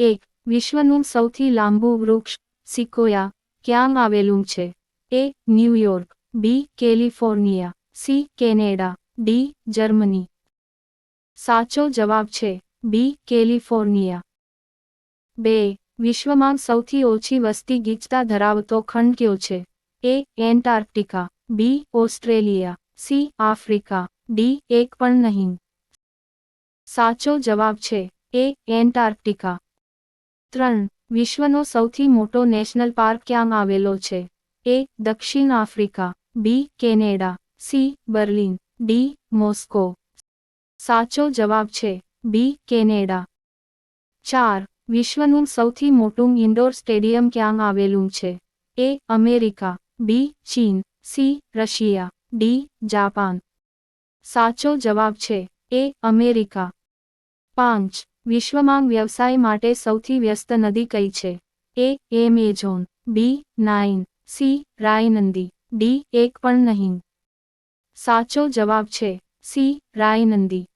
એક, વિશ્વનું સૌથી લાંબુ વૃક્ષ, સિકોયા, ક્યાં આવેલું છે? A New York B, California, C, Canada, D, Germany. સાચો જવાબ છે, બી, કેલિફોર્નિયા. બે, વિશ્વમાં સૌથી ઓછી વસ્તી ગીચતા ધરાવતો ખંડ કયો છે? A, Antarctica, B, Australia, C, Africa, D, એક પણ નહીં. સાચો જવાબ છે, એ, એન્ટાર્કટિકા. ત્રણ, વિશ્વનો સૌથી મોટો નેશનલ પાર્ક ક્યાં આવેલો છે? એ, દક્ષિણ Africa, B, Canada, C, Berlin, D, Moscow. સાચો જવાબ છે, બી, કેનેડા. ચાર, વિશ્વનું સૌથી મોટું ઇન્ડોર સ્ટેડિયમ ક્યાં આવેલું છે? એ, અમેરિકા, બી, ચીન, સી, રશિયા, ડી, જાપાન. સાચો જવાબ છે, એ, અમેરિકા. પાંચ, વિશ્વમાં વ્યવસાય માટે સૌથી વ્યસ્ત નદી કઈ છે? A, Amazon. B, Nile. C, રાયનંદી. D, એક પણ નહીં. સાચો જવાબ છે સી, રાયનંદી.